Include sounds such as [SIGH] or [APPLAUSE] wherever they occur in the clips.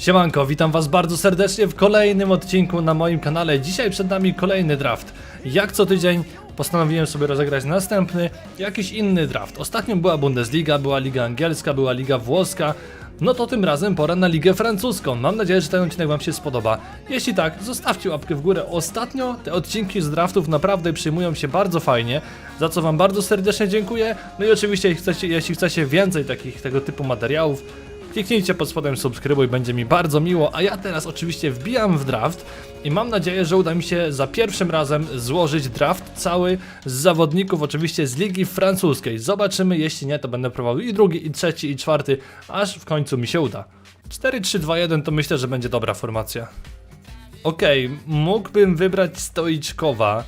Siemanko, witam was bardzo serdecznie w kolejnym odcinku na moim kanale. Dzisiaj przed nami kolejny draft. Jak co tydzień postanowiłem sobie rozegrać następny, jakiś inny draft. Ostatnio była Bundesliga, była Liga Angielska, była Liga Włoska. No to tym razem pora na Ligę Francuską. Mam nadzieję, że ten odcinek wam się spodoba. Jeśli tak, zostawcie łapkę w górę. Ostatnio te odcinki z draftów naprawdę przyjmują się bardzo fajnie, za co wam bardzo serdecznie dziękuję. No i oczywiście jeśli chcecie, jeśli chcecie więcej takich tego typu materiałów, Kliknijcie pod spodem subskrybuj, będzie mi bardzo miło, a ja teraz oczywiście wbijam w draft i mam nadzieję, że uda mi się za pierwszym razem złożyć draft cały z zawodników oczywiście z ligi francuskiej. Zobaczymy, jeśli nie, to będę prowadził i drugi, i trzeci, i czwarty, aż w końcu mi się uda. 4-3-2-1 to myślę, że będzie dobra formacja. Okej, mógłbym wybrać Stoiczkowa.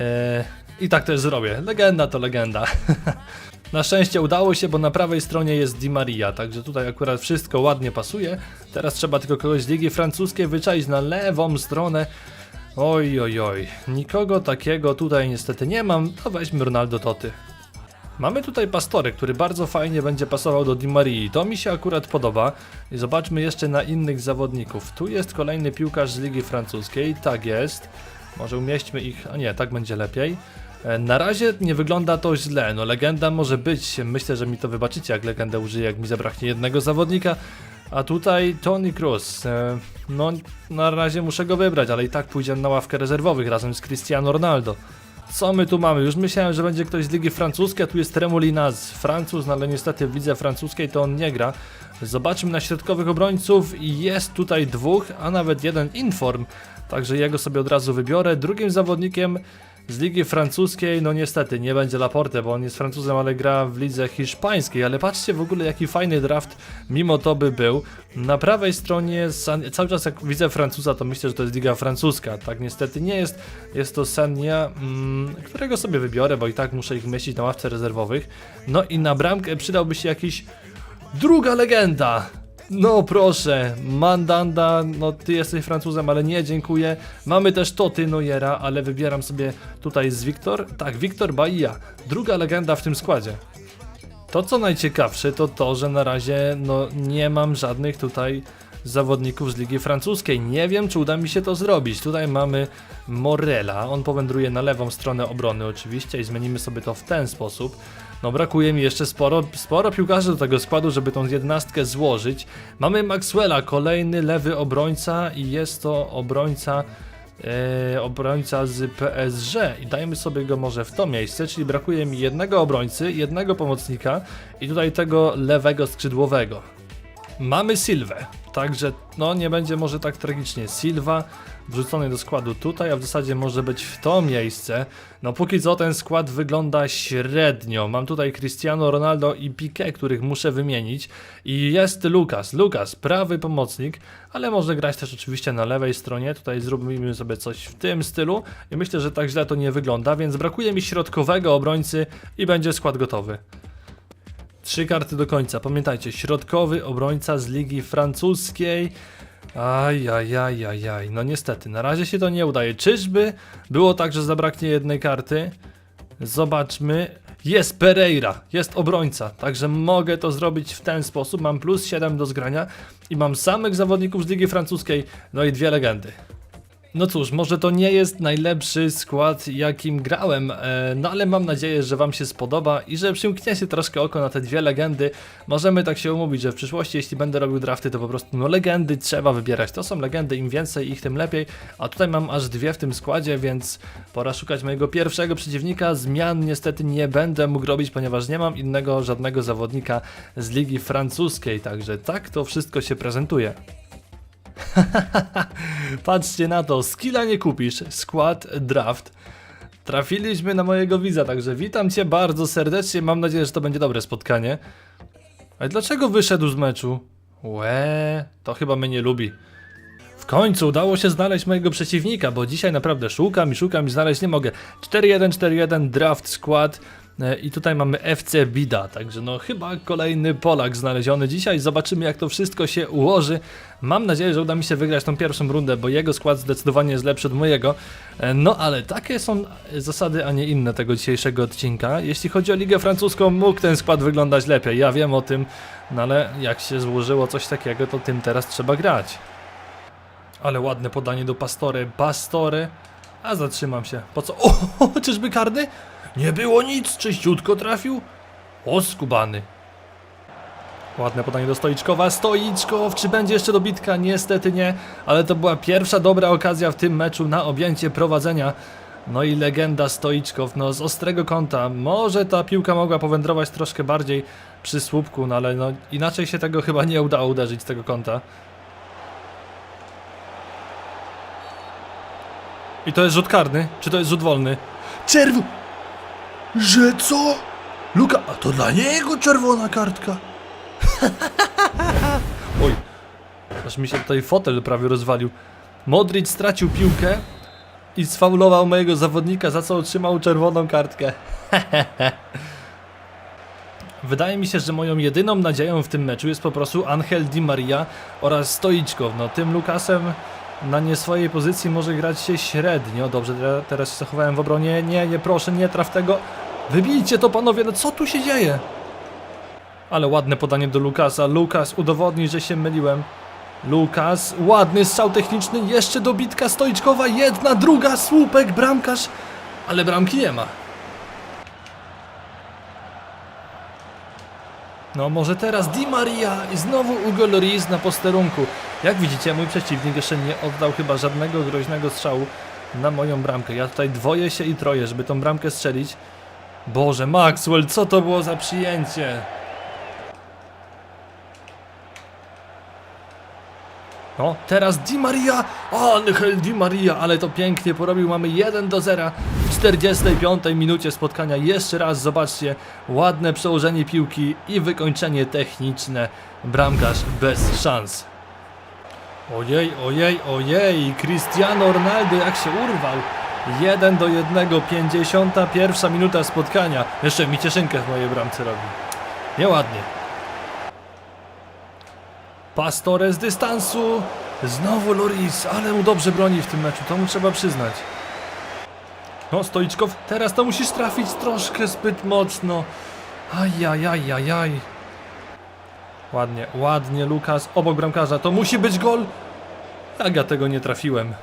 Eee, I tak też zrobię. Legenda to legenda. [LAUGHS] Na szczęście udało się, bo na prawej stronie jest Di Maria, także tutaj akurat wszystko ładnie pasuje. Teraz trzeba tylko kogoś z ligi francuskiej wyczaić na lewą stronę. Oj, oj, oj. Nikogo takiego tutaj niestety nie mam. To weźmy Ronaldo Toty. Mamy tutaj Pastory, który bardzo fajnie będzie pasował do Di Marii. To mi się akurat podoba. I zobaczmy jeszcze na innych zawodników. Tu jest kolejny piłkarz z Ligi Francuskiej. Tak jest. Może umieśćmy ich. A nie, tak będzie lepiej. E, Na razie nie wygląda to źle. No legenda może być. Myślę, że mi to wybaczycie, jak legendę użyję, jak mi zabraknie jednego zawodnika. A tutaj Tony Cruz. E, No, na razie muszę go wybrać, ale i tak pójdzie na ławkę rezerwowych razem z Cristiano Ronaldo. Co my tu mamy? Już myślałem, że będzie ktoś z Ligi Francuskiej, a tu jest Tremolina z Francuz, no ale niestety w lidze francuskiej to on nie gra. Zobaczmy na środkowych obrońców i jest tutaj dwóch, a nawet jeden Inform, także jego sobie od razu wybiorę. Drugim zawodnikiem z Ligi Francuskiej, no niestety nie będzie Laporte, bo on jest Francuzem, ale gra w lidze hiszpańskiej, ale patrzcie w ogóle jaki fajny draft mimo to by był. Na prawej stronie, cały czas jak widzę Francuza, to myślę, że to jest Liga Francuska, tak niestety nie jest. Jest to Sania, mm, którego sobie wybiorę, bo i tak muszę ich mieścić na ławce rezerwowych. No i na bramkę przydałby się jakiś druga legenda. No proszę, Mandanda, no ty jesteś Francuzem, ale nie, dziękuję. Mamy też Toty Nojera, ale wybieram sobie tutaj z Wiktor. Tak, Wiktor Bahia, druga legenda w tym składzie. To co najciekawsze to to, że na razie no nie mam żadnych tutaj zawodników z Ligi Francuskiej. Nie wiem czy uda mi się to zrobić. Tutaj mamy Morela, on powędruje na lewą stronę obrony oczywiście i zmienimy sobie to w ten sposób. No brakuje mi jeszcze sporo, sporo piłkarzy do tego składu, żeby tą jedenastkę złożyć. Mamy Maxwella, kolejny lewy obrońca i jest to obrońca e, obrońca z PSG i dajmy sobie go może w to miejsce, czyli brakuje mi jednego obrońcy, jednego pomocnika i tutaj tego lewego skrzydłowego. Mamy Silwę, także no nie będzie może tak tragicznie. Silva wrzucony do składu tutaj, a w zasadzie może być w to miejsce. No póki co ten skład wygląda średnio. Mam tutaj Cristiano Ronaldo i Piqué, których muszę wymienić. I jest Lukas. Lukas, prawy pomocnik, ale może grać też oczywiście na lewej stronie. Tutaj zrobimy sobie coś w tym stylu i myślę, że tak źle to nie wygląda, więc brakuje mi środkowego obrońcy i będzie skład gotowy. Trzy karty do końca. Pamiętajcie, środkowy obrońca z ligi francuskiej. Ajajajajaj. No niestety, na razie się to nie udaje. Czyżby było tak, że zabraknie jednej karty? Zobaczmy. Jest Pereira, jest obrońca, także mogę to zrobić w ten sposób. Mam plus 7 do zgrania i mam samych zawodników z ligi francuskiej, no i dwie legendy. No cóż, może to nie jest najlepszy skład, jakim grałem, e, no ale mam nadzieję, że Wam się spodoba i że przymkniecie troszkę oko na te dwie legendy. Możemy tak się umówić, że w przyszłości, jeśli będę robił drafty, to po prostu no legendy trzeba wybierać. To są legendy, im więcej ich, tym lepiej. A tutaj mam aż dwie w tym składzie, więc pora szukać mojego pierwszego przeciwnika. Zmian niestety nie będę mógł robić, ponieważ nie mam innego żadnego zawodnika z ligi francuskiej, także tak to wszystko się prezentuje. [LAUGHS] Patrzcie na to, skilla nie kupisz, skład draft. Trafiliśmy na mojego widza, także witam cię bardzo serdecznie, mam nadzieję, że to będzie dobre spotkanie. Ale dlaczego wyszedł z meczu? Łe, to chyba mnie nie lubi. W końcu udało się znaleźć mojego przeciwnika, bo dzisiaj naprawdę szukam i szukam i znaleźć nie mogę. 4-1-4-1 draft skład. E, I tutaj mamy FC Bida, także no chyba kolejny Polak znaleziony dzisiaj. Zobaczymy jak to wszystko się ułoży. Mam nadzieję, że uda mi się wygrać tą pierwszą rundę, bo jego skład zdecydowanie jest lepszy od mojego. E, No ale takie są zasady, a nie inne tego dzisiejszego odcinka. Jeśli chodzi o Ligę Francuską, mógł ten skład wyglądać lepiej, ja wiem o tym. No ale jak się złożyło coś takiego, to tym teraz trzeba grać. Ale ładne podanie do Pastory. Pastory. A zatrzymam się. Po co? [LAUGHS] O, czyżby karny? Nie było nic, czyściutko trafił. O, skubany. Ładne podanie do Stoiczkowa. Stoiczkow, czy będzie jeszcze dobitka? Niestety nie, ale to była pierwsza dobra okazja w tym meczu na objęcie prowadzenia. No i legenda Stoiczkow, no z ostrego kąta. Może ta piłka mogła powędrować troszkę bardziej przy słupku, no ale no inaczej się tego chyba nie udało uderzyć z tego kąta. I to jest rzut karny? Czy to jest rzut wolny? Czerw... Że co? Luka... A to dla niego czerwona kartka. [LAUGHS] Oj. Aż mi się tutaj fotel prawie rozwalił. Modric stracił piłkę i sfaulował mojego zawodnika, za co otrzymał czerwoną kartkę. [LAUGHS] Wydaje mi się, że moją jedyną nadzieją w tym meczu jest po prostu Angel Di Maria oraz Stoiczkow. No tym Lukasem na nie swojej pozycji może grać się średnio. Dobrze, te- teraz się zachowałem w obronie. Nie, nie, proszę, nie traf tego. Wybijcie to panowie, no co tu się dzieje? Ale ładne podanie do Lukasa. Lukas udowodni, że się myliłem. Lukas, ładny strzał techniczny, jeszcze dobitka Stoiczkowa, jedna, druga, słupek, bramkarz, ale bramki nie ma. No może teraz Di Maria i znowu Ugo Lloris na posterunku. Jak widzicie, mój przeciwnik jeszcze nie oddał chyba żadnego groźnego strzału na moją bramkę. Ja tutaj dwoję się i troję, żeby tą bramkę strzelić. Boże, Maxwell, co to było za przyjęcie? No, teraz Di Maria, Angel Di Maria, ale to pięknie porobił, mamy 1 do 0 w 45 minucie spotkania. Jeszcze raz zobaczcie, ładne przełożenie piłki i wykończenie techniczne. Bramkarz bez szans. Ojej, ojej, ojej, Cristiano Ronaldo jak się urwał. 1 do 1, 51 minuta spotkania. Jeszcze mi cieszynkę w mojej bramce robi. Nieładnie. Pastore z dystansu. Znowu Loris, ale mu dobrze broni w tym meczu, to mu trzeba przyznać. No, Stoiczkow, teraz to musisz trafić troszkę zbyt mocno. Ajajajajaj. Ładnie, ładnie, Lukas, obok bramkarza, to musi być gol. Jak ja tego nie trafiłem.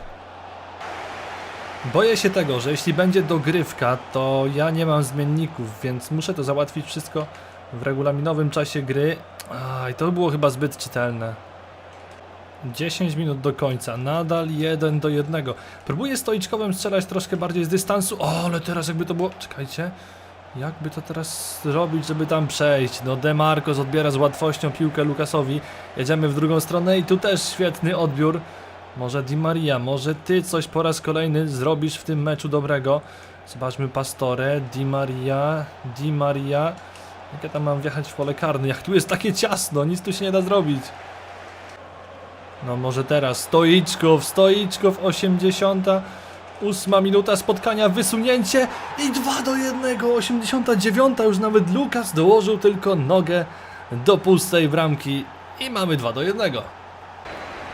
Boję się tego, że jeśli będzie dogrywka, to ja nie mam zmienników, więc muszę to załatwić wszystko w regulaminowym czasie gry. Aj, to było chyba zbyt czytelne. 10 minut do końca, nadal 1 do 1. Próbuję stoiczkowym strzelać troszkę bardziej z dystansu. O, ale teraz jakby to było. Czekajcie. Jakby to teraz zrobić, żeby tam przejść? No, Demarcos odbiera z łatwością piłkę Lukasowi. Jedziemy w drugą stronę i tu też świetny odbiór. Może Di Maria, może ty coś po raz kolejny zrobisz w tym meczu dobrego. Zobaczmy Pastore, Di Maria, Di Maria. Jak ja tam mam wjechać w pole karne? Jak tu jest takie ciasno, nic tu się nie da zrobić. No może teraz Stoiczkow, Stoiczkow 88 minuta spotkania, wysunięcie i 2 do 1, 89 już nawet Lukas dołożył tylko nogę do pustej bramki i mamy 2 do 1.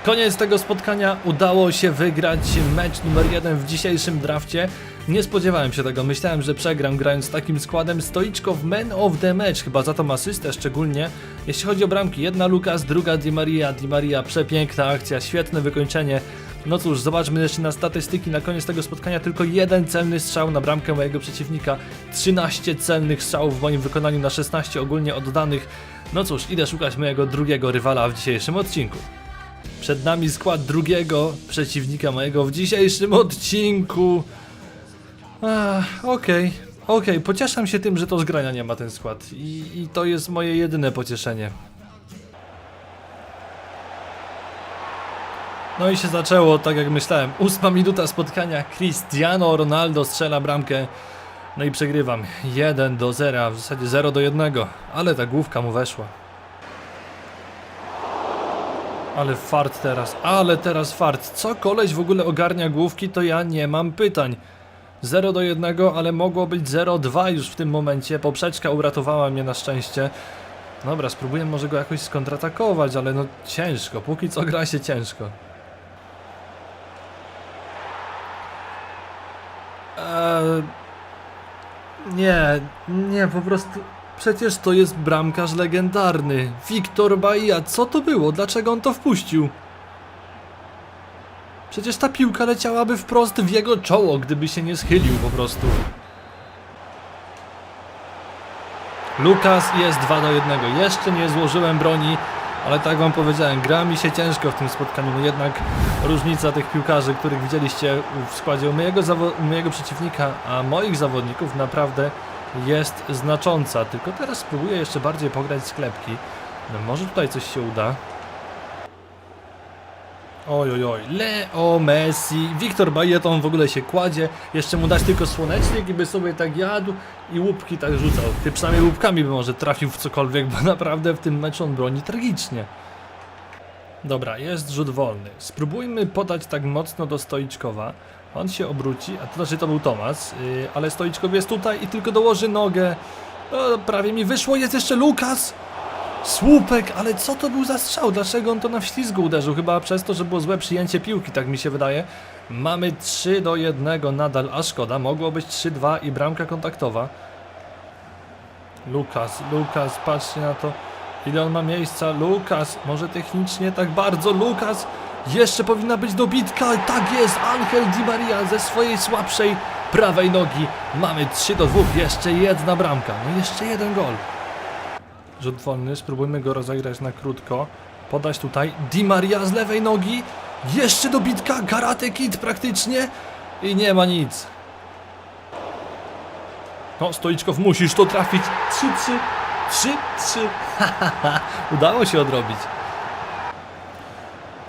Koniec tego spotkania, udało się wygrać mecz numer jeden w dzisiejszym drafcie. Nie spodziewałem się tego, myślałem, że przegram grając takim składem. Stoiczkow man of the match, chyba za tą asystę szczególnie. Jeśli chodzi o bramki, jedna Lukas, druga Di Maria. Di Maria, przepiękna akcja, świetne wykończenie. No cóż, zobaczmy jeszcze na statystyki. Na koniec tego spotkania tylko jeden celny strzał na bramkę mojego przeciwnika. 13 celnych strzałów w moim wykonaniu na 16 ogólnie oddanych. No cóż, idę szukać mojego drugiego rywala w dzisiejszym odcinku. Przed nami skład drugiego przeciwnika mojego w dzisiejszym odcinku. Ach, Okej, okej, pocieszam się tym, że to zgrania nie ma ten skład. I, I to jest moje jedyne pocieszenie. No i się zaczęło tak jak myślałem. Ósma minuta spotkania. Cristiano Ronaldo strzela bramkę. No i przegrywam. 1 do 0, a w zasadzie 0 do 1. Ale ta główka mu weszła. Ale fart teraz, ale teraz fart. Co koleś w ogóle ogarnia główki, to ja nie mam pytań. 0 do 1, ale mogło być 0-2 już w tym momencie. Poprzeczka uratowała mnie na szczęście. Dobra, spróbuję może go jakoś skontratakować, ale no ciężko. Póki co gra się ciężko. Eee, nie, nie, po prostu. Przecież to jest bramkarz legendarny. Wiktor Bahia, co to było? Dlaczego on to wpuścił? Przecież ta piłka leciałaby wprost w jego czoło, gdyby się nie schylił po prostu. Lukas jest 2 do 1. Jeszcze nie złożyłem broni, ale tak wam powiedziałem, gra mi się ciężko w tym spotkaniu. No jednak różnica tych piłkarzy, których widzieliście w składzie mojego, mojego przeciwnika, a moich zawodników naprawdę jest znacząca. Tylko teraz spróbuję jeszcze bardziej pograć sklepki. No może tutaj coś się uda. Oj, oj, oj, Leo Messi, Wiktor Bajeton w ogóle się kładzie, jeszcze mu dać tylko słonecznik i by sobie tak jadł i łupki tak rzucał. Ty przynajmniej łupkami by może trafił w cokolwiek, bo naprawdę w tym meczu on broni tragicznie. Dobra, jest rzut wolny. Spróbujmy podać tak mocno do Stoiczkowa. On się obróci, a to znaczy to był Tomas, yy, ale Stoiczkow jest tutaj i tylko dołoży nogę. O, prawie mi wyszło, jest jeszcze Lukas! Słupek, ale co to był za strzał? Dlaczego on to na wślizgu uderzył? Chyba przez to, że było złe przyjęcie piłki, tak mi się wydaje. Mamy 3 do 1 nadal, a szkoda. Mogło być 3-2 i bramka kontaktowa. Lukas, Lukas, patrzcie na to. Ile on ma miejsca? Lukas, może technicznie tak bardzo. Lukas, jeszcze powinna być dobitka. Tak jest, Angel Di Maria ze swojej słabszej prawej nogi. Mamy 3 do 2, jeszcze jedna bramka. No jeszcze jeden gol. Rzut wolny, spróbujmy go rozegrać na krótko. Podać tutaj. Di Maria z lewej nogi. Jeszcze dobitka. Karate Kid praktycznie. I nie ma nic. No, Stoiczkow, musisz to trafić. 3-3. 3-3. [LAUGHS] Udało się odrobić.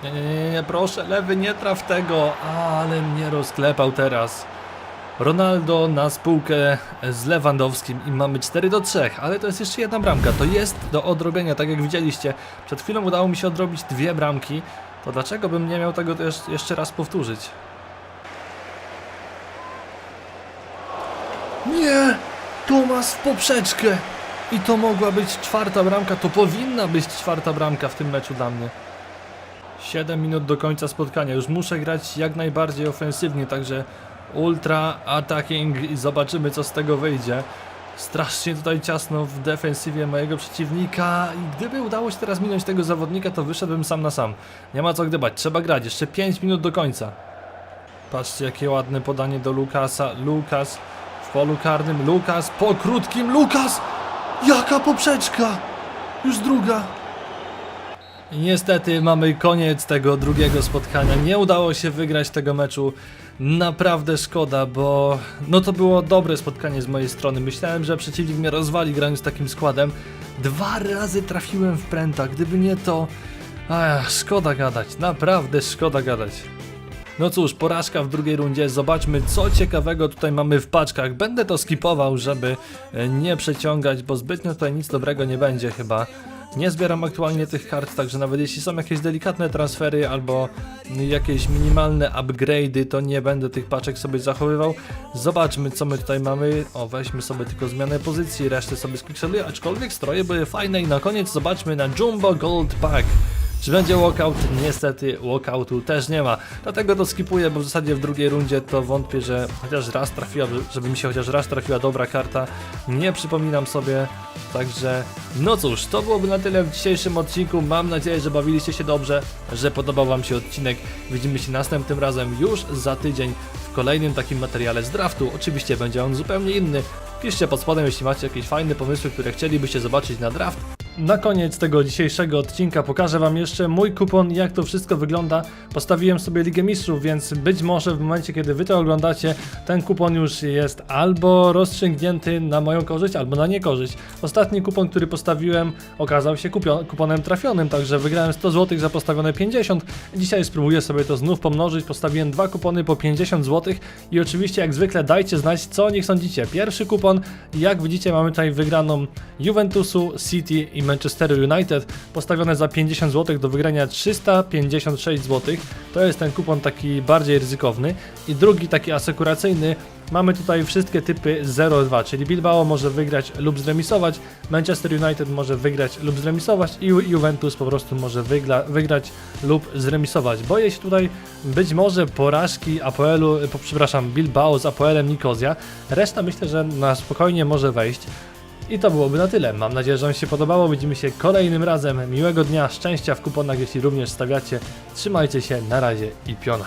Nie, nie, nie, nie, proszę, lewy, nie traf tego. Ale mnie rozklepał teraz. Ronaldo na spółkę z Lewandowskim i mamy 4 do 3, ale to jest jeszcze jedna bramka. To jest do odrobienia, tak jak widzieliście. Przed chwilą udało mi się odrobić dwie bramki. To dlaczego bym nie miał tego też jeszcze raz powtórzyć? Nie! Tomas w poprzeczkę! I to mogła być czwarta bramka, to powinna być czwarta bramka w tym meczu dla mnie. 7 minut do końca spotkania. Już muszę grać jak najbardziej ofensywnie, także ultra attacking i zobaczymy co z tego wyjdzie. Strasznie tutaj ciasno w defensywie mojego przeciwnika i gdyby udało się teraz minąć tego zawodnika, to wyszedłbym sam na sam. Nie ma co gdybać, trzeba grać, jeszcze 5 minut do końca. Patrzcie jakie ładne podanie do Lukasa. Lukas w polu karnym, Lukas po krótkim, Lukas! Jaka poprzeczka! Już druga. I niestety mamy koniec tego drugiego spotkania. Nie udało się wygrać tego meczu. Naprawdę szkoda, bo no to było dobre spotkanie z mojej strony. Myślałem, że przeciwnik mnie rozwali grając takim składem. Dwa razy trafiłem w pręta. Gdyby nie to. Ach, szkoda gadać. Naprawdę szkoda gadać. No cóż, porażka w drugiej rundzie. Zobaczmy, co ciekawego tutaj mamy w paczkach. Będę to skipował, żeby e, nie przeciągać, bo zbytnio tutaj nic dobrego nie będzie chyba. Nie zbieram aktualnie tych kart, także nawet jeśli są jakieś delikatne transfery albo jakieś minimalne upgrade'y, to nie będę tych paczek sobie zachowywał. Zobaczmy, co my tutaj mamy. O, weźmy sobie tylko zmianę pozycji, resztę sobie spikseluję, aczkolwiek stroje były fajne i na koniec zobaczmy na Jumbo Gold Pack. Czy będzie walkout? Niestety walkoutu też nie ma. Dlatego to skipuję, bo w zasadzie w drugiej rundzie to wątpię, że chociaż raz trafiła, żeby mi się chociaż raz trafiła dobra karta. Nie przypominam sobie. Także no cóż, to byłoby na tyle w dzisiejszym odcinku. Mam nadzieję, że bawiliście się dobrze, że podobał Wam się odcinek. Widzimy się następnym razem już za tydzień w kolejnym takim materiale z draftu. Oczywiście będzie on zupełnie inny. Piszcie pod spodem, jeśli macie jakieś fajne pomysły, które chcielibyście zobaczyć na draft. Na koniec tego dzisiejszego odcinka pokażę Wam jeszcze mój kupon, jak to wszystko wygląda. Postawiłem sobie Ligę Mistrzów, więc być może w momencie, kiedy Wy to oglądacie, ten kupon już jest albo rozstrzygnięty na moją korzyść, albo na niekorzyść. Ostatni kupon, który postawiłem, okazał się kuponem trafionym, także wygrałem 100 zł za postawione 50. Dzisiaj spróbuję sobie to znów pomnożyć. Postawiłem dwa kupony po 50 zł i oczywiście, jak zwykle, dajcie znać, co o nich sądzicie. Pierwszy kupon, jak widzicie, mamy tutaj wygraną Juventusu, City i Manchesteru United, postawione za 50 zł do wygrania 356 zł. To jest ten kupon taki bardziej ryzykowny. I drugi taki asekuracyjny Mamy tutaj wszystkie typy 0-2, czyli Bilbao może wygrać lub zremisować, Manchester United może wygrać lub zremisować i Ju- Juventus po prostu może wygla, wygrać lub zremisować. Boję się tutaj być może porażki Apoelu, po, przepraszam, Bilbao z Apoelem Nikozja. Reszta myślę, że na spokojnie może wejść. I to byłoby na tyle. Mam nadzieję, że Wam się podobało. Widzimy się kolejnym razem. Miłego dnia, szczęścia w kuponach, jeśli również stawiacie. Trzymajcie się, na razie i piona.